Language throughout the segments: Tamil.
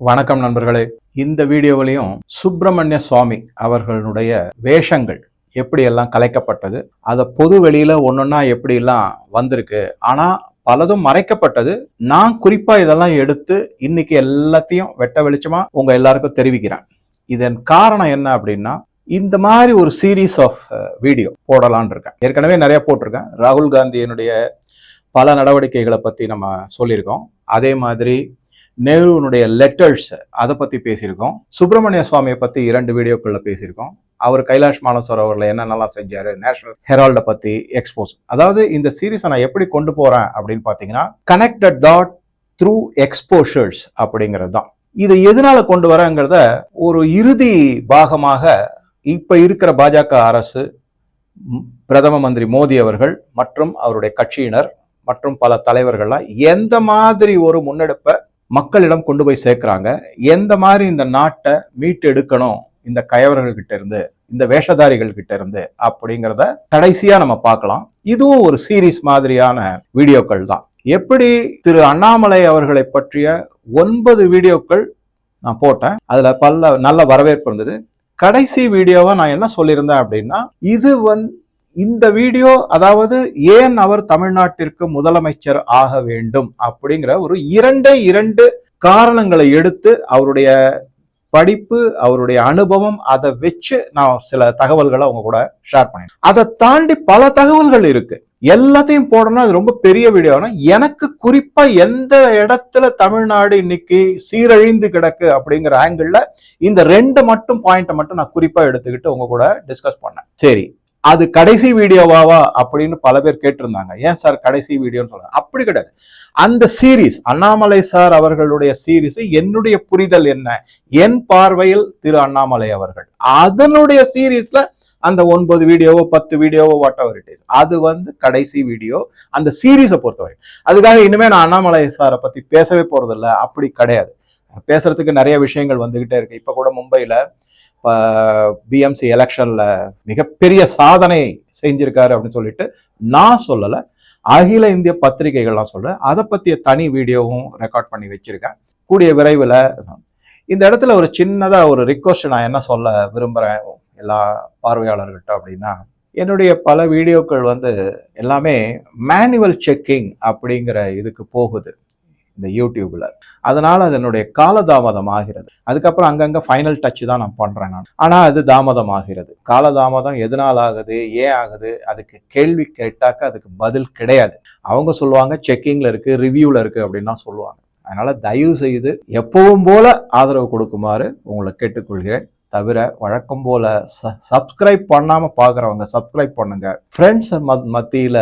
வணக்கம் நண்பர்களே. இந்த வீடியோவிலையும் சுப்பிரமணிய சுவாமி அவர்களுடைய வேஷங்கள் எப்படியெல்லாம் கலைக்கப்பட்டது அதை பொது வெளியில் ஒன்றுன்னா எப்படி எல்லாம் வந்திருக்கு ஆனால் பலதும் மறைக்கப்பட்டது. நான் குறிப்பாக இதெல்லாம் எடுத்து இன்னைக்கு எல்லாத்தையும் வெட்ட வெளிச்சமாக உங்கள் எல்லாருக்கும் தெரிவிக்கிறேன். இதன் காரணம் என்ன அப்படின்னா இந்த மாதிரி ஒரு சீரீஸ் ஆஃப் வீடியோ போடலான் இருக்கேன். ஏற்கனவே நிறைய போட்டிருக்கேன். ராகுல் காந்தியினுடைய பல நடவடிக்கைகளை பற்றி நம்ம சொல்லியிருக்கோம். அதே மாதிரி நேருனுடைய லெட்டர்ஸ் அதை பற்றி பேசியிருக்கோம். சுப்பிரமணிய சுவாமியை பற்றி இரண்டு வீடியோக்களில் பேசியிருக்கோம். அவர் கைலாஷ் மானசரோவரில் என்னென்னலாம் செஞ்சார் நேஷனல் ஹெரால்டை பற்றி எக்ஸ்போஸ் அதாவது இந்த சீரீஸை நான் எப்படி கொண்டு போகிறேன் அப்படின்னு பார்த்தீங்கன்னா கனெக்டட் டாட் த்ரூ எக்ஸ்போஷர்ஸ் அப்படிங்கிறது தான் இதை எதனால கொண்டு வரேங்கிறத ஒரு இறுதி பாகமாக இப்போ இருக்கிற பாஜக அரசு பிரதம மந்திரி மோடி அவர்கள் மற்றும் அவருடைய கட்சியினர் மற்றும் பல தலைவர்கள்லாம் எந்த மாதிரி ஒரு முன்னெடுப்பை மக்களிடம் கொண்டு போய் சேர்க்குறாங்க. எந்த மாதிரி இந்த நாட்டை மீட்டு எடுக்கணும் இந்த கயவர்கள்கிட்ட இருந்து இந்த வேஷதாரிகள் கிட்ட இருந்து அப்படிங்கிறத கடைசியா நம்ம பார்க்கலாம். இதுவும் ஒரு சீரீஸ் மாதிரியான வீடியோக்கள் தான். எப்படி திரு அண்ணாமலை அவர்களை பற்றிய ஒன்பது வீடியோக்கள் நான் போட்டேன். அதுல பல நல்ல வரவேற்பு இருந்தது. கடைசி வீடியோவை நான் என்ன சொல்லியிருந்தேன் அப்படின்னா இது வந்து இந்த வீடியோ அதாவது ஏன் அவர் தமிழ்நாட்டிற்கு முதலமைச்சர் ஆக வேண்டும் அப்படிங்கிற ஒரு இரண்டே இரண்டு காரணங்களை எடுத்து அவருடைய படிப்பு அவருடைய அனுபவம் அதை வச்சு நான் சில தகவல்களை அவங்க கூட ஷேர் பண்ணேன் அதை தாண்டி பல தகவல்கள் இருக்கு. எல்லாத்தையும் போடணும் அது ரொம்ப பெரிய வீடியோனா எனக்கு குறிப்பா எந்த இடத்துல தமிழ்நாடு இன்னைக்கு சீரழிந்து கிடக்கு அப்படிங்கிற ஆங்கிள் இந்த ரெண்டு மட்டும் பாயிண்ட்டை மட்டும் நான் குறிப்பா எடுத்துக்கிட்டு உங்க கூட டிஸ்கஸ் பண்ணேன். சரி அது கடைசி வீடியோவாவா அப்படின்னு பல பேர் கேட்டிருந்தாங்க. ஏன் சார் கடைசி வீடியோன்னு சொல்றாங்க? அப்படி கிடையாது. அந்த சீரீஸ் அண்ணாமலை சார் அவர்களுடைய சீரீஸ் என்னுடைய புரிதல் என்ன? என் பார்வையில் திரு அண்ணாமலை அவர்கள். அதனுடைய சீரீஸ்ல அந்த ஒன்பது வீடியோவோ பத்து வீடியோவோ வாட் எவர் இட் இஸ் அது வந்து கடைசி வீடியோ. அந்த சீரீஸை பொறுத்தவரை. அதுக்காக இனிமே நான் அண்ணாமலை சாரை பத்தி பேசவே போறதில்ல. அப்படி கிடையாது. பேசுறதுக்கு நிறைய விஷயங்கள் வந்துகிட்டே இருக்கு. இப்ப கூட மும்பையில பிஎம்சி எலெக்ஷனில் மிகப்பெரிய சாதனை செஞ்சிருக்காரு அப்படின்னு சொல்லிட்டு நான் சொல்லலை. அகில இந்திய பத்திரிகைகள்லாம் சொல்கிறேன் அதை பற்றிய தனி வீடியோவும் ரெக்கார்ட் பண்ணி வச்சுருக்கேன். கூடிய விரைவில் இந்த இடத்துல ஒரு சின்னதாக ஒரு ரிக்வஸ்ட் நான் என்ன சொல்ல விரும்புகிறேன் எல்லா பார்வையாளர்கிட்ட அப்படின்னா என்னுடைய பல வீடியோக்கள் வந்து எல்லாமே மேனுவல் செக்கிங் அப்படிங்கிற இதுக்கு போகுது. இந்த யூடியூப்ல அதனால அதனுடைய கால தாமதம் ஆகிறது அதுக்கப்புறம் அங்கங்க ஃபைனல் டச் தான் நான் பண்றேன் நான். ஆனா அது தாமதம் ஆகிறது கால தாமதம் எதனால் ஆகுது? ஏன் ஆகுது? அதுக்கு கேள்வி கேட்டாக்க அதுக்கு பதில் கிடையாது. அவங்க சொல்லுவாங்க செக்கிங்ல இருக்கு ரிவ்யூல இருக்கு அப்படின்னு சொல்லுவாங்க. அதனால தயவு செய்து எப்பவும் போல ஆதரவு கொடுக்குமாறு உங்களை கேட்டுக்கொள்கிறேன். தவிர வழக்கம் போல சப்ஸ்கிரைப் பண்ணாமல் பார்க்குறவங்க சப்ஸ்கிரைப் பண்ணுங்கள் ஃப்ரெண்ட்ஸ் மத்தியில்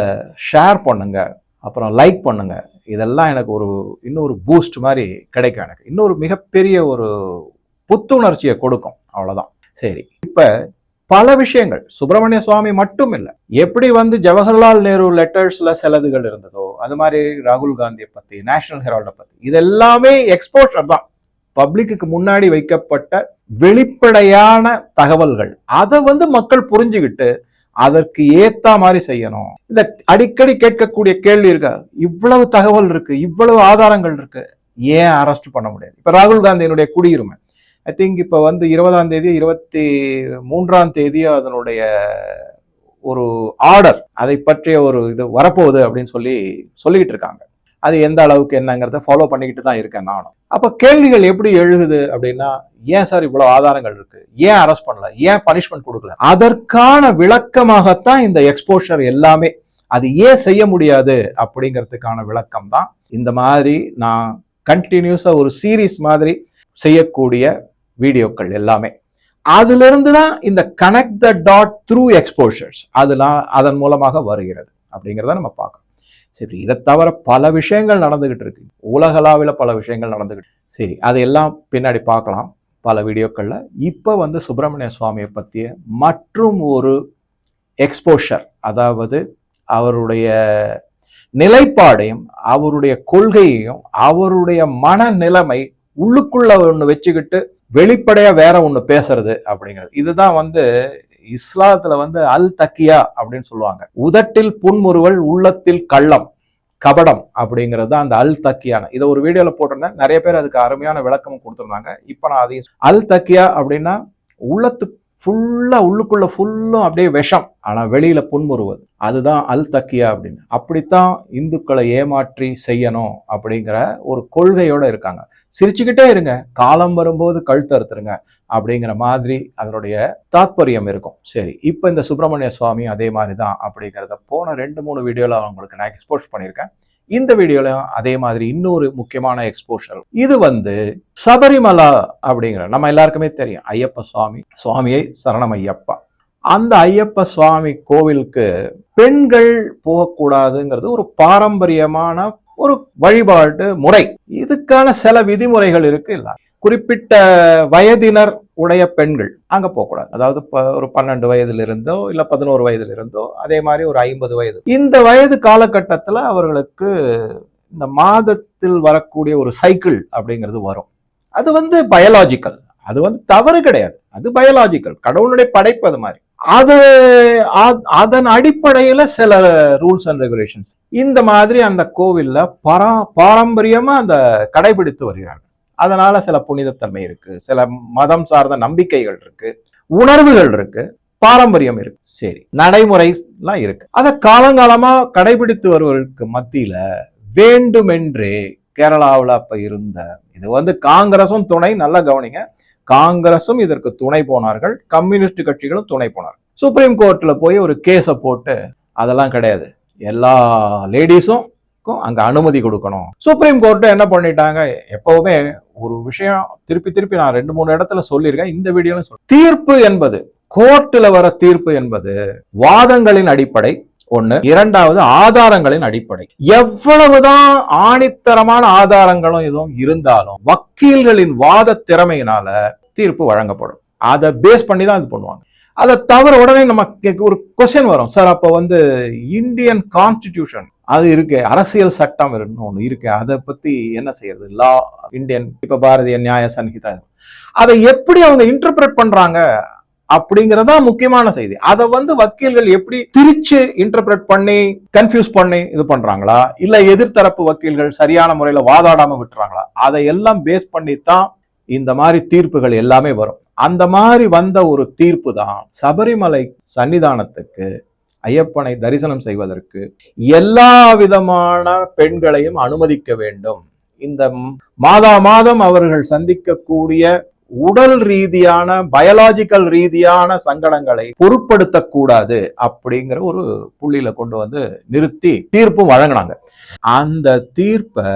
ஷேர் பண்ணுங்கள் அப்புறம் லைக் பண்ணுங்கள் இதெல்லாம் எனக்கு ஒரு இன்னொரு பூஸ்ட் மாதிரி கிடைக்கும் எனக்கு. இன்னொரு மிகப்பெரிய ஒரு புத்துணர்ச்சியை கொடுக்கும். அவ்வளோதான் சரி. இப்போ பல விஷயங்கள். சுப்பிரமணிய சுவாமி மட்டும் இல்லை. எப்படி வந்து ஜவஹர்லால் நேரு லெட்டர்ஸ்ல சிலதுகள் இருந்ததோ அது மாதிரி ராகுல் காந்தியை பற்றி நேஷனல் ஹெரால்டை பற்றி இது எல்லாமே எக்ஸ்போஷர் தான். பப்ளிக்கு முன்னாடி வைக்கப்பட்ட வெளிப்படையான தகவல்கள். அதை வந்து மக்கள் புரிஞ்சுக்கிட்டு அதற்கு ஏத்த மாதிரி செய்யணும். இந்த அடிக்கடி கேட்கக்கூடிய கேள்வி இருக்கா இவ்வளவு தகவல் இருக்கு இவ்வளவு ஆதாரங்கள் இருக்கு ஏன் அரெஸ்ட் பண்ண முடியாது? இப்ப ராகுல் காந்தியினுடைய குடியுரிமை. ஐ திங்க் இப்ப வந்து இருபதாம் தேதி இருபத்தி மூன்றாம் தேதி அதனுடைய ஒரு ஆர்டர் அதை பற்றிய ஒரு இது வரப்போகுது அப்படின்னு சொல்லி சொல்லிக்கிட்டு இருக்காங்க. அது எந்த அளவுக்கு என்னங்கிறத ஃபாலோ பண்ணிக்கிட்டு தான் இருக்கேன் நானும். அப்போ கேள்விகள் எப்படி எழுகுது அப்படின்னா ஏன் சார் இவ்வளோ ஆதாரங்கள் இருக்கு? ஏன் அரெஸ்ட் பண்ணல? ஏன் பனிஷ்மெண்ட் கொடுக்கல? அதற்கான விளக்கமாகத்தான் இந்த எக்ஸ்போஷர் எல்லாமே. அது ஏன் செய்ய முடியாது அப்படிங்கிறதுக்கான விளக்கம் தான் இந்த மாதிரி நான் கண்டினியூஸாக ஒரு சீரீஸ் மாதிரி செய்யக்கூடிய வீடியோக்கள் எல்லாமே. அதிலிருந்து தான் இந்த connect the dot through exposures அதெல்லாம் அதன் மூலமாக வருகிறது அப்படிங்கிறத நம்ம பார்க்கணும். சரி இதை தவிர பல விஷயங்கள் நடந்துகிட்டு இருக்கு. உலகளாவில் பல விஷயங்கள் நடந்துக்கிட்டு சரி அதையெல்லாம் பின்னாடி பார்க்கலாம். பல வீடியோக்களில். இப்போ வந்து சுப்பிரமணிய சுவாமியை பற்றிய மற்றும் ஒரு எக்ஸ்போஷர் அதாவது அவருடைய நிலைப்பாடையும் அவருடைய கொள்கையையும் அவருடைய மனநிலைமை உள்ளுக்குள்ள ஒன்று வச்சுக்கிட்டு வெளிப்படையாக வேற ஒன்று பேசுறது அப்படிங்கிறது. இதுதான் வந்து இஸ்லாத்துல வந்து அல் தக்கியா அப்படின்னு சொல்லுவாங்க. உதட்டில் புன்முறுவல் உள்ளத்தில் கள்ளம் கபடம் அப்படிங்கிறது தான் அந்த அல் தக்கியான. இதை ஒரு வீடியோல போட்டிருந்தேன். நிறைய பேர் அதுக்கு அருமையான விளக்கம் கொடுத்துருந்தாங்க. இப்போ நான் அதையும் அல் தக்கியா அப்படின்னா உள்ளத்து ஃபுல்லாக உள்ளுக்குள்ளே ஃபுல்லும் அப்படியே விஷம். ஆனால் வெளியில் புன்முறுவது அதுதான் அல் தக்கியா அப்படின்னு. அப்படித்தான் இந்துக்களை ஏமாற்றி செய்யணும் அப்படிங்கிற ஒரு கொள்கையோடு இருக்காங்க. சிரிச்சுக்கிட்டே இருங்க. காலம் வரும்போது கழுத்தறுத்துருங்க அப்படிங்கிற மாதிரி அதனுடைய தாத்பரியம் இருக்கும். சரி இப்போ இந்த சுப்பிரமணிய சுவாமி அதே மாதிரி தான் அப்படிங்கிறத போன ரெண்டு மூணு வீடியோவில் அவங்களுக்கு நான் எக்ஸ்போஸ் பண்ணியிருக்கேன். இந்த வீடியோலையும் அதே மாதிரி இன்னொரு முக்கியமான எக்ஸ்போஷர் இது வந்து சபரிமலா அப்படிங்கிற நம்ம எல்லாருக்குமே தெரியும் ஐயப்ப சுவாமி சுவாமியை சரணம் ஐயப்பா. அந்த ஐயப்ப சுவாமி கோவிலுக்கு பெண்கள் போகக்கூடாதுங்கிறது ஒரு பாரம்பரியமான ஒரு வழிபாட்டு முறை. இதுக்கான சில விதிமுறைகள் இருக்கு இல்ல. குறிப்பிட்ட வயதினர் உடைய பெண்கள் அங்கே போகக்கூடாது. அதாவது ப- ஒரு பன்னெண்டு வயதிலிருந்தோ இல்லை பதினோரு வயதிலிருந்தோ அதே மாதிரி ஒரு ஐம்பது வயது. இந்த வயது காலகட்டத்தில் அவர்களுக்கு இந்த மாதத்தில் வரக்கூடிய ஒரு சைக்கிள் அப்படிங்கிறது வரும். அது வந்து பயாலாஜிக்கல் அது வந்து தவறு கிடையாது. அது பயாலாஜிக்கல் கடவுளுடைய படைப்பு அது மாதிரி. அது அதன் அடிப்படையில் சில ரூல்ஸ் அண்ட் ரெகுலேஷன்ஸ் இந்த மாதிரி அந்த கோவிலில் பரா பாரம்பரியமாக அந்த கடைபிடித்து வருகிறாங்க அதனால சில புனிதத்தன்மை இருக்கு. சில மதம் சார்ந்த நம்பிக்கைகள் இருக்கு. உணர்வுகள் இருக்கு. பாரம்பரியம் இருக்கு. சரி நடைமுறைலாம் இருக்கு. அதை காலங்காலமா கடைபிடித்து வருவதற்கு மத்தியில வேண்டுமென்றே கேரளாவில் அப்ப இருந்த இது வந்து காங்கிரசும் துணை நல்லா கவனிங்க. காங்கிரசும் இதற்கு துணை போனார்கள். கம்யூனிஸ்ட் கட்சிகளும் துணை போனார்கள். சுப்ரீம் கோர்ட்ல போய் ஒரு கேஸை போட்டு அதெல்லாம் கிடையாது. எல்லா லேடிஸும் அங்கே அனுமதி கொடுக்கணும். சுப்ரீம் கோர்ட்டு என்ன பண்ணிட்டாங்க? எப்பவுமே ஒரு விஷயம் திருப்பி திருப்பி நான் ரெண்டு மூணு இடத்துல சொல்லியிருக்கேன். இந்த வீடியோல சொல்ல தீர்ப்பு என்பது கோர்ட்டில் வர தீர்ப்பு என்பது வாதங்களின் அடிப்படை. ஒன்று இரண்டாவது ஆதாரங்களின் அடிப்படை. எவ்வளவுதான் ஆணித்தரமான ஆதாரங்களும் எதுவும் இருந்தாலும் வக்கீல்களின் வாத திறமையினால தீர்ப்பு வழங்கப்படும். அதை பேஸ் பண்ணி தான் இது பண்ணுவாங்க. அதை தவிர உடனே நம்ம ஒரு கொஸ்டின் வரும். சார் அப்போ வந்து இந்தியன் கான்ஸ்டிடியூஷன் அது இருக்கு. அரசியல் சட்டம் ஒன்று இருக்கு. அதை பத்தி என்ன செய்யறது? லா இந்தியன் இப்ப பாரதிய நியாய சன்ஹிதா. அதை எப்படி அவங்க இன்டர்பிரட் பண்றாங்க? அப்படிங்கறதா முக்கியமான செய்தி. அதை வந்து வக்கீல்கள் எப்படி திரிச்சு இன்டர்பிரட் பண்ணி கன்ஃபியூஸ் பண்ணி இது பண்றாங்களா? இல்ல எதிர்த்தரப்பு வக்கீல்கள் சரியான முறையில வாதாடாம விட்டுறாங்களா? அதை எல்லாம் பேஸ் பண்ணி தான் இந்த மாதிரி தீர்ப்புகள் எல்லாமே வரும். அந்த மாதிரி வந்த ஒரு தீர்ப்பு தான் சபரிமலை சன்னிதானத்துக்கு ஐயப்பனை தரிசனம் செய்வதற்கு எல்லா விதமான பெண்களையும் அனுமதிக்க வேண்டும். இந்த மாதா மாதம் அவர்கள் சந்திக்கக்கூடிய உடல் ரீதியான பயாலாஜிக்கல் ரீதியான சங்கடங்களை பொருட்படுத்தக்கூடாது அப்படிங்கிற ஒரு புள்ளியில கொண்டு வந்து நிறுத்தி தீர்ப்பும் வழங்கினாங்க. அந்த தீர்ப்பை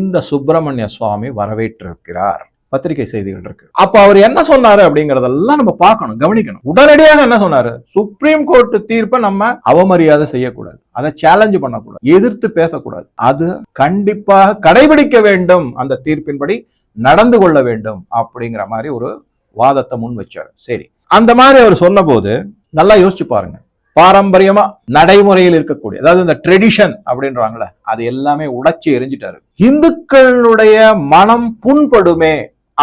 இந்த சுப்பிரமணிய சுவாமி வரவேற்றிருக்கிறார். பத்திரிகை செய்திகள் இருக்கு. அப்ப அவர் என்ன சொன்னாரு அப்படிங்கறதெல்லாம் நம்ம பார்க்கணும் கவனிக்கணும். உடனடியாக என்ன சொன்னாரு? சுப்ரீம் கோர்ட் தீர்ப்பை நம்ம அவமரியாதை செய்யக்கூடாது. அதை சேலஞ்சு பண்ணக்கூடாது. எதிர்த்து பேசக்கூடாது. அது கண்டிப்பாக கடைபிடிக்க வேண்டும். அந்த தீர்ப்பின்படி நடந்து கொள்ள வேண்டும் அப்படிங்கிற மாதிரி ஒரு வாதத்தை முன் வச்சாரு. சரி. அந்த மாதிரி அவர் சொன்னபோது நல்லா யோசிச்சு பாருங்க. பாரம்பரியமா நடைமுறையில் இருக்கக்கூடிய அதாவது இந்த ட்ரெடிஷன் அப்படின்றாங்களே அது எல்லாமே உடைச்சி எரிஞ்சிட்டாரு. இந்துக்களுடைய மனம் புண்படுமே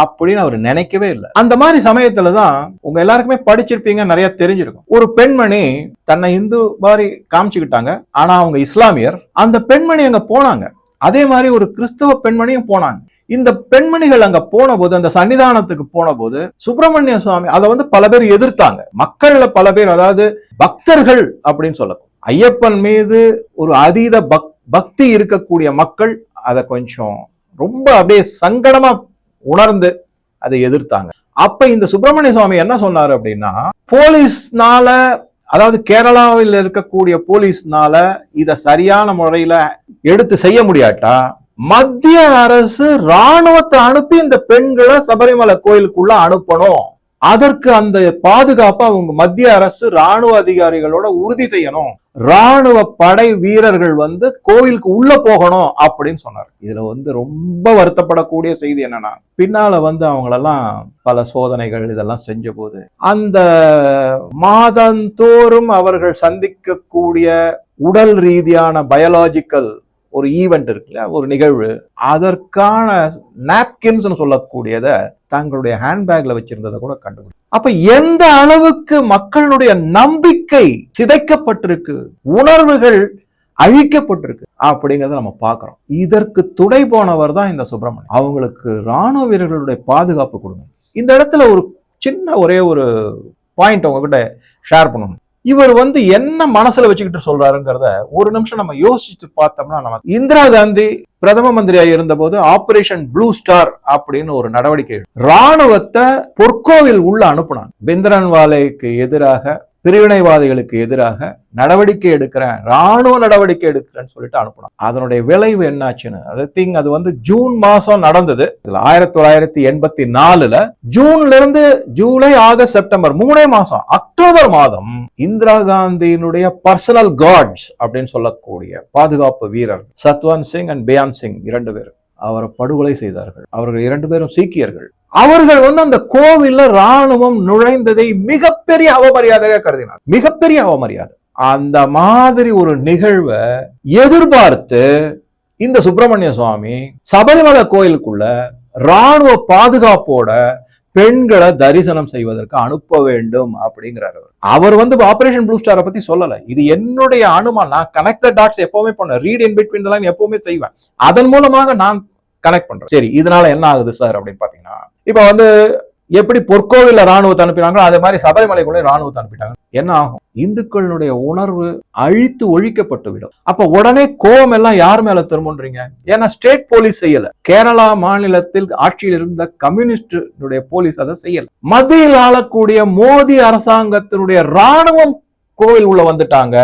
அப்படின்னு அவர் நினைக்கவே இல்லை. அந்த மாதிரி சமயத்துல தான் உங்க எல்லாருக்குமே படிச்சிருப்பீங்க நிறைய தெரிஞ்சிருக்கும். ஒரு பெண்மணி தன்னை இந்து மாதிரி காமிச்சுக்கிட்டாங்க. ஆனா அவங்க இஸ்லாமியர். அந்த பெண்மணி அங்க போனாங்க. அதே மாதிரி ஒரு கிறிஸ்தவ பெண்மணியும் போனாங்க. இந்த பெண்மணிகள் அங்க போன போது அந்த சன்னிதானத்துக்கு போன போது சுப்பிரமணிய சுவாமி அதை வந்து பல பேர் எதிர்த்தாங்க. மக்கள்ல பல பேர் அதாவது பக்தர்கள் அப்படின்னு சொல்லலாம் ஐயப்பன் மீது ஒரு அதீத பக் பக்தி இருக்கக்கூடிய மக்கள் அதை கொஞ்சம் ரொம்ப அப்படியே சங்கடமா உணர்ந்து அதை எதிர்த்தாங்க. அப்ப இந்த சுப்பிரமணிய சுவாமி என்ன சொன்னாரு அப்படின்னா போலீஸ்னால அதாவது கேரளாவில் இருக்கக்கூடிய போலீஸ்னால இதை சரியான முறையில எடுத்து செய்ய முடியாட்டா? மத்திய அரசு ராணுவத்தை அனுப்பி இந்த பெண்களை சபரிமலை கோயிலுக்குள்ள அனுப்பணும். அதற்கு அந்த பாதுகாப்பை அவங்க மத்திய அரசு ராணுவ அதிகாரிகளோட உறுதி செய்யணும். ராணுவ படை வீரர்கள் வந்து கோவிலுக்கு உள்ள போகணும் அப்படின்னு சொன்னார். இதுல வந்து ரொம்ப வருத்தப்படக்கூடிய செய்தி என்னன்னா பின்னால வந்து அவங்களெல்லாம் பல சோதனைகள் இதெல்லாம் செஞ்ச போது அந்த மாதந்தோறும் அவர்கள் சந்திக்கக்கூடிய உடல் ரீதியான பயாலாஜிக்கல் ஒரு ஈவெண்ட் இருக்குல்ல ஒரு நிகழ்வு அதற்கான நாப்கின்ஸ் சொல்லக்கூடியத தங்களுடைய ஹேண்ட்பேக்ல வச்சிருந்ததை கூட கண்டுபிடி அப்ப எந்த அளவுக்கு மக்களுடைய நம்பிக்கை சிதைக்கப்பட்டிருக்கு உணர்வுகள் அழிக்கப்பட்டிருக்கு அப்படிங்கிறத நம்ம பார்க்குறோம். இதற்கு துணை போனவர் தான் இந்த சுப்பிரமணியம். அவங்களுக்கு ராணுவ வீரர்களுடைய பாதுகாப்பு கொடுங்க. இந்த இடத்துல ஒரு சின்ன ஒரே ஒரு பாயிண்ட் உங்ககிட்ட ஷேர் பண்ணணும். இவர் வந்து என்ன மனசுல வச்சுக்கிட்டு சொல்றாருங்கிறத ஒரு நிமிஷம் நம்ம யோசிச்சு பார்த்தோம்னா நமக்கு இந்திரா காந்தி பிரதம மந்திரியா இருந்தபோது ஆபரேஷன் ப்ளூ ஸ்டார் அப்படின்னு ஒரு நடவடிக்கை ராணுவத்தை பொற்கோவில் உள்ள அனுப்புனாங்க. பிந்திரன்வாலைக்கு எதிராக பிரிவினைவாதிகளுக்கு எதிராக நடவடிக்கை எடுக்கிறேன் ராணுவ நடவடிக்கை எடுக்கிறேன்னு சொல்லிட்டு அனுப்பினான். அதனுடைய விளைவு என்னாச்சுன்னு அது திங் அது வந்து ஜூன் மாசம் நடந்தது. இதுல ஆயிரத்தி தொள்ளாயிரத்தி எண்பத்தி நாலுல ஜூன்ல இருந்து ஜூலை ஆகஸ்ட் செப்டம்பர் மூணே மாசம் அக்டோபர் மாதம் இந்திரா காந்தியினுடைய பர்சனல் காட்ஸ் அப்படின்னு சொல்லக்கூடிய பாதுகாப்பு வீரர் சத்வந்த் சிங் அண்ட் பியான் சிங் இரண்டு பேர். அவரை படுகொலை செய்தார்கள். அவர்கள் இரண்டு பேரும் சீக்கியர்கள். அவர்கள் வந்து அந்த கோவில்ல ராணுவம் நுழைந்ததை மிகப்பெரிய அவமரியாதையாக கருதினார். மிகப்பெரிய அவமரியாதை. அந்த மாதிரி ஒரு நிகழ்வை எதிர்பார்த்து இந்த சுப்பிரமணிய சுவாமி சபரிமலை கோயிலுக்குள்ள ராணுவ பாதுகாப்போட பெண்களை தரிசனம் செய்வதற்கு அனுப்ப வேண்டும் அப்படிங்கிறார் அவர். அவர் வந்து ஆபரேஷன் ப்ளூ ஸ்டாரை பத்தி சொல்லல. இது என்னுடைய அனுமான் நான் கனெக்ட் டாட்ஸ் எப்பவுமே பண்ணேன் ரீட் இன் பிட்வீன் லைன் எப்பவுமே செய்வேன். அதன் மூலமாக நான் கனெக்ட் பண்றேன். சரி இதனால என்ன ஆகுது சார் அப்படின்னு பாத்தீங்கன்னா இப்ப வந்து எப்படி பொற்கோவில ராணுவத்தை அனுப்பினாங்களோ அதே மாதிரி சபரிமலைக்குள்ளே ராணுவத்தை அனுப்பிட்டாங்க. என்ன ஆகும்? இந்துக்களுடைய உணர்வு அழித்து ஒழிக்கப்பட்டு விடும். அப்ப உடனே கோபம் எல்லாம் யார் மேல திரும்புன்றீங்க? ஏன்னா ஸ்டேட் போலீஸ் செய்யல. கேரளா மாநிலத்தில் ஆட்சியில் இருந்த கம்யூனிஸ்ட் போலீஸ் அதை செய்யல. மத்தியில் ஆளக்கூடிய மோடி அரசாங்கத்தினுடைய ராணுவம் கோவில் உள்ள வந்துட்டாங்க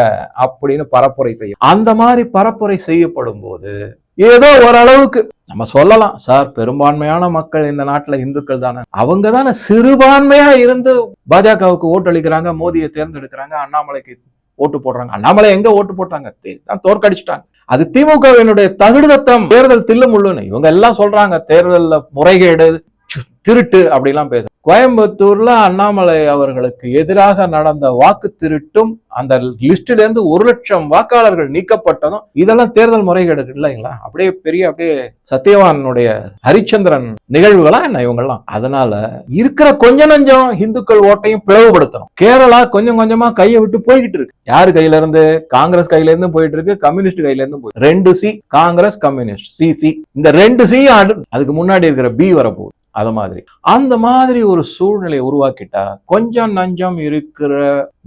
அப்படின்னு பரப்புரை செய்யும் அந்த மாதிரி பரப்புரை செய்யப்படும் போது ஏதோ ஓரளவுக்கு. நம்ம சொல்லலாம் சார் பெரும்பான்மையான மக்கள் இந்த நாட்டுல இந்துக்கள் தானே. அவங்க தானே சிறுபான்மையா இருந்து பாஜகவுக்கு ஓட்டு அளிக்கிறாங்க மோதியை தேர்ந்தெடுக்கிறாங்க அண்ணாமலைக்கு ஓட்டு போடுறாங்க. அண்ணாமலை எங்க ஓட்டு போட்டாங்க? தோற்கடிச்சிட்டாங்க. அது திமுகவினுடைய தகுடுதத்தம் தேர்தல் தில்லுமுள்ளுன்னு இவங்க எல்லாம் சொல்றாங்க தேர்தல்ல முறைகேடு திருட்டு அப்படிலாம் பேச கோயம்புத்தூர்ல அண்ணாமலை அவர்களுக்கு எதிராக நடந்த வாக்கு திருட்டும் அந்த லிஸ்ட்ல இருந்து ஒரு லட்சம் வாக்காளர்கள் நீக்கப்பட்டதும் இதெல்லாம் தேர்தல் முறைகேடு இல்லைங்களா? அப்படியே பெரிய அப்படியே சத்யவானுடைய ஹரிச்சந்திரன் நிகழ்வுகளா என்ன இவங்கெல்லாம்? அதனால இருக்கிற கொஞ்ச நஞ்சம் இந்துக்கள் ஓட்டையும் பிளவுபடுத்தணும். கேரளா கொஞ்சம் கொஞ்சமா கையை விட்டு போய்கிட்டு இருக்கு. யார் கையில இருந்து காங்கிரஸ் கையில இருந்து போயிட்டு இருக்கு கம்யூனிஸ்ட் கையில இருந்து போயிட்டு ரெண்டு C Congress communist. C C. இந்த ரெண்டு சி அதுக்கு முன்னாடி இருக்கிற பி வரப்போகுது. அது மாதிரி. அந்த மாதிரி ஒரு சூழ்நிலையை உருவாக்கிட்டா கொஞ்சம் நஞ்சம் இருக்கிற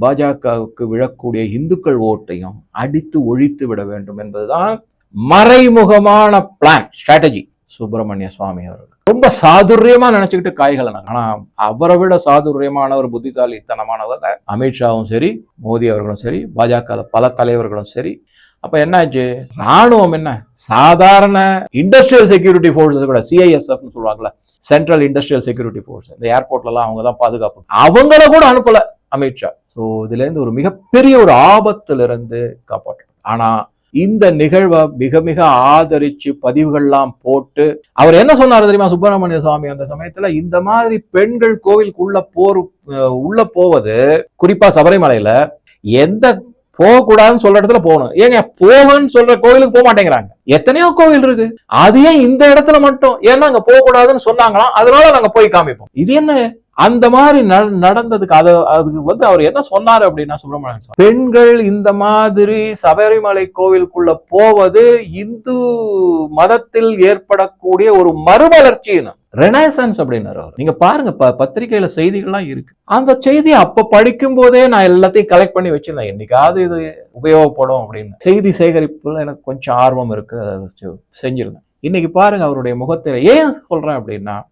பாஜகவுக்கு விழக்கூடிய இந்துக்கள் ஓட்டையும் அடித்து ஒழித்து விட வேண்டும் என்பதுதான் மறைமுகமான பிளான் ஸ்ட்ராட்டஜி சுப்பிரமணிய சுவாமி அவர்கள். ரொம்ப சாதுரியமா நினைச்சுக்கிட்டு காய்களை ஆனா அவரை விட சாதுரியமானவர் புத்திசாலித்தனமானவர் அமித்ஷாவும் சரி மோடி அவர்களும் சரி பாஜக பல தலைவர்களும் சரி. அப்ப என்னாச்சு? ராணுவம் என்ன? சாதாரண இண்டஸ்ட்ரியல் செக்யூரிட்டி ஃபோர்ஸஸ் கூட சிஐஎஸ்எஃப்னு சொல்லுவாங்களே சென்ட்ரல் இண்டஸ்ட்ரியல் செக்யூரிட்டி ஃபோர்ஸ் இந்த ஏர்போர்ட்லலாம் அவங்க தான் பாதுகாப்பு. அவங்கள கூட அனுப்பல அமித்ஷா ஸோ இதுலேருந்து ஒரு மிகப்பெரிய ஒரு ஆபத்திலிருந்து இருந்து ஆனால் இந்த நிகழ்வை மிக மிக ஆதரிச்சு பதிவுகள்லாம் போட்டு அவர் என்ன சொன்னார் தெரியுமா? சுப்பிரமணிய சுவாமி அந்த சமயத்துல இந்த மாதிரி பெண்கள் கோவிலுக்குள்ள போர் உள்ள போவது குறிப்பா சபரிமலையில எந்த போகக்கூடாதுன்னு சொல்ற இடத்துல போகணும். ஏங்க போகன்னு சொல்ற கோவிலுக்கு போக மாட்டேங்கிறாங்க. எத்தனையோ கோவில் இருக்கு. அது ஏன் இந்த இடத்துல மட்டும்? ஏன்னா அங்க போகக்கூடாதுன்னு சொன்னாங்களாம். அதனால நாங்க போய் காமிப்போம். இது என்ன? அந்த மாதிரி நட- நடந்ததுக்கு அது அதுக்கு வந்து அவர் என்ன சொன்னாரு அப்படின்னா சுப்பிரமணியன் பெண்கள் இந்த மாதிரி சபரிமலை கோவிலுக்குள்ள போவது இந்து மதத்தில் ஏற்படக்கூடிய ஒரு மறுமலர்ச்சின்னு. ரெனசன்ஸ் அப்படின்னாரு அவர். நீங்க பாருங்க ப- செய்திகள்லாம் இருக்கு. அந்த செய்தி அப்ப படிக்கும் போதே நான் எல்லாத்தையும் கலெக்ட் பண்ணி வச்சிருந்தேன். என்னைக்காவது இது உபயோகப்படும் அப்படின்னு. செய்தி சேகரிப்புல எனக்கு கொஞ்சம் ஆர்வம் இருக்கு செ- செஞ்சிருந்தேன். இன்னைக்கு பாருங்க அவருடைய முகத்தில ஏன் சொல்றேன் அப்படின்னா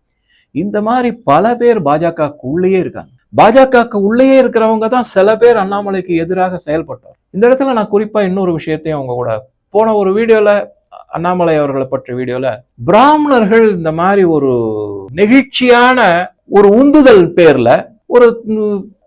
இந்த மாதிரி பல பேர் பாஜகவுக்கு உள்ளேயே இருக்காங்க. பாஜகவுக்கு உள்ளேயே இருக்கிறவங்க தான் சில பேர் அண்ணாமலைக்கு எதிராக செயல்பட்டார் இந்த இடத்துல நான் குறிப்பா இன்னொரு விஷயத்தையும் அவங்க கூட போன ஒரு வீடியோல அண்ணாமலை அவர்களை பற்றிய வீடியோல பிராமணர்கள் இந்த மாதிரி ஒரு நெகிழ்ச்சியான ஒரு உந்துதல் பேர்ல ஒரு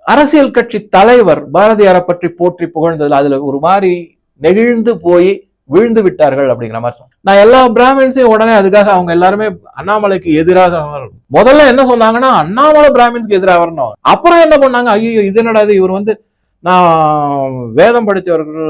அரசியல் கட்சி தலைவர் பாரதியாரை பற்றி போற்றி புகழ்ந்ததில் அதுல ஒரு மாதிரி நெகிழ்ந்து போய் விழுந்து விட்டார்கள் அப்படிங்கிற மாதிரி சொன்னாங்க. நான் எல்லா பிராமின்ஸையும் உடனே அதுக்காக அவங்க எல்லாருமே அண்ணாமலைக்கு எதிராக வரணும். முதல்ல என்ன சொன்னாங்கன்னா அண்ணாமலை பிராமின்ஸ்க்கு எதிராக வரணும் அப்புறம் என்ன பண்ணாங்க? ஐயோ இது என்னடா இது? இவர் வந்து நான் வேதம் படித்தவர்கள்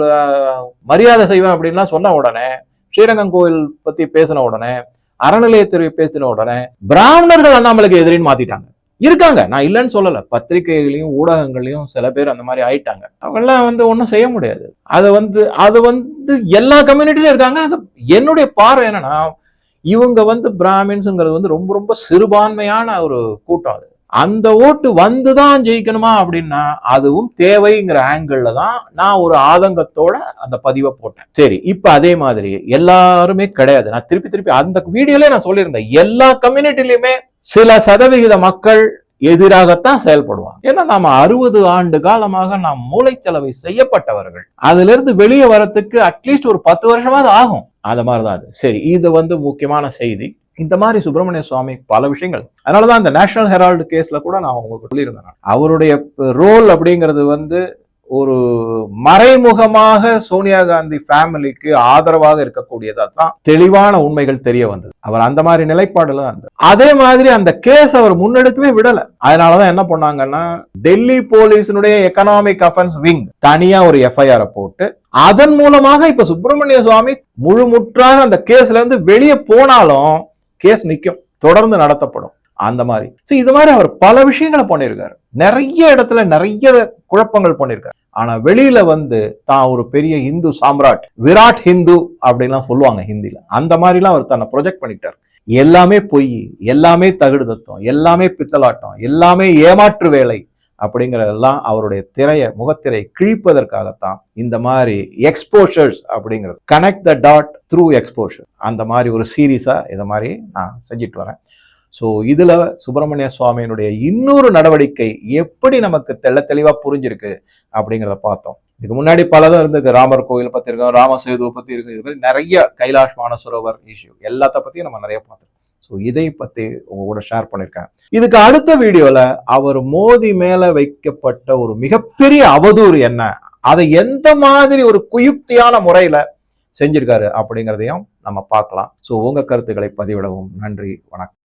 மரியாதை செய்வேன் அப்படின்லாம் சொன்ன உடனே ஸ்ரீரங்கம் கோயில் பத்தி பேசின உடனே அறநிலையத்துறை பேசின உடனே பிராமணர்கள் அண்ணாமலைக்கு எதிரின்னு மாத்திட்டாங்க. இருக்காங்க. நான் இல்லைன்னு சொல்லலை. பத்திரிகைகளையும் ஊடகங்களையும் சில பேர் அந்த மாதிரி ஆயிட்டாங்க. அவங்கெல்லாம் வந்து ஒன்றும் செய்ய முடியாது. அதை வந்து அது வந்து எல்லா கம்யூனிட்டிலையும் இருக்காங்க. அது என்னுடைய பார்வை என்னன்னா இவங்க வந்து பிராமின்ஸுங்கிறது வந்து ரொம்ப ரொம்ப சிறுபான்மையான ஒரு கூட்டம் அது. அந்த ஓட்டு வந்துதான் ஜெயிக்கணுமா அப்படின்னா அதுவும் தேவைங்கிற ஆங்கிள் தான் நான் ஒரு ஆதங்கத்தோட அந்த பதிவை போட்டேன். சரி இப்ப அதே மாதிரி எல்லாருமே கிடையாது. நான் திருப்பி திருப்பி அந்த வீடியோல நான் சொல்லியிருந்தேன். எல்லா கம்யூனிட்டிலையுமே சில சதவிகித மக்கள் எதிராகத்தான் செயல்படுவாங்க. ஏன்னா நாம அறுபது ஆண்டு காலமாக நாம் மூளைச்சலவை செய்யப்பட்டவர்கள். அதுல இருந்து வெளியே வரத்துக்கு அட்லீஸ்ட் ஒரு பத்து வருஷமாவது ஆகும். அது மாதிரிதான் அது. சரி இது வந்து முக்கியமான செய்தி. இந்த மாதிரி சுப்பிரமணிய சுவாமி பல விஷயங்கள். அதனாலதான் இந்த நேஷனல் ஹெரால்டு கேஸ்ல கூட நான் உங்களுக்கு சொல்லியிருந்தேன். அவருடைய ரோல் அப்படிங்கிறது வந்து ஒரு மறைமுகமாக சோனியா காந்தி ஃபேமிலிக்கு ஆதரவாக இருக்கக்கூடியதா தான் தெளிவான உண்மைகள் தெரிய வந்தது. அவர் அந்த மாதிரி நிலைப்பாடுல தான் இருந்தார். அதே மாதிரி அந்த கேஸ் அவர் முன்னெடுக்கவே விடல. அதனாலதான் என்ன பண்ணாங்கன்னா டெல்லி போலீஸினுடைய எக்கனாமிக் அஃபென்ஸ் விங் தனியா ஒரு எஃப்ஐஆர் போட்டு அதன் மூலமாக இப்ப சுப்பிரமணிய சுவாமி முழுமுற்றாக அந்த கேஸ்ல இருந்து வெளியே போனாலும் கேஸ் நிற்கும் தொடர்ந்து நடத்தப்படும். அந்த மாதிரி. ஸோ இது மாதிரி அவர் பல விஷயங்களை பண்ணியிருக்காரு நிறைய இடத்துல நிறைய குழப்பங்கள் பண்ணியிருக்காரு ஆனா வெளியில வந்து தான் ஒரு பெரிய இந்து சாம்ராட் விராட் ஹிந்து அப்படின்லாம் சொல்லுவாங்க ஹிந்தியில். அந்த மாதிரிலாம் அவர் தன்னை ப்ரொஜெக்ட் பண்ணிட்டார் எல்லாமே பொய் எல்லாமே தகுடு தத்துவம் எல்லாமே பித்தலாட்டம் எல்லாமே ஏமாற்று வேலை அப்படிங்கிறதெல்லாம் அவருடைய திரையை முகத்திரை கிழிப்பதற்காகத்தான் இந்த மாதிரி எக்ஸ்போஷர்ஸ் அப்படிங்கிறது. Connect the dot through exposure அந்த மாதிரி ஒரு சீரீஸாக இதை மாதிரி நான் செஞ்சுட்டு வரேன். ஸோ இதில் சுப்பிரமணிய சுவாமியினுடைய இன்னொரு நடவடிக்கை எப்படி நமக்கு தெள்ள தெளிவாக புரிஞ்சிருக்கு அப்படிங்கிறத பார்த்தோம். இதுக்கு முன்னாடி பலதும் இருந்திருக்கு. ராமர் கோயில் பற்றி இருக்கோம் ராமசேது பற்றி இருக்கு இது மாதிரி நிறைய கைலாஷ் மானசரோவர் இஷ்யூ எல்லாத்த பற்றியும் நம்ம நிறைய பார்த்துருக்கோம். ஸோ இதை பற்றி உங்க கூட ஷேர் பண்ணியிருக்கேன். இதுக்கு அடுத்த வீடியோவில் அவர் மோதி மேலே வைக்கப்பட்ட ஒரு மிகப்பெரிய அவதூறு என்ன? அதை எந்த மாதிரி ஒரு குயுக்தியான முறையில் செஞ்சிருக்காரு அப்படிங்கிறதையும் நம்ம பார்க்கலாம். ஸோ உங்கள் கருத்துக்களை பதிவிடவும். நன்றி வணக்கம்.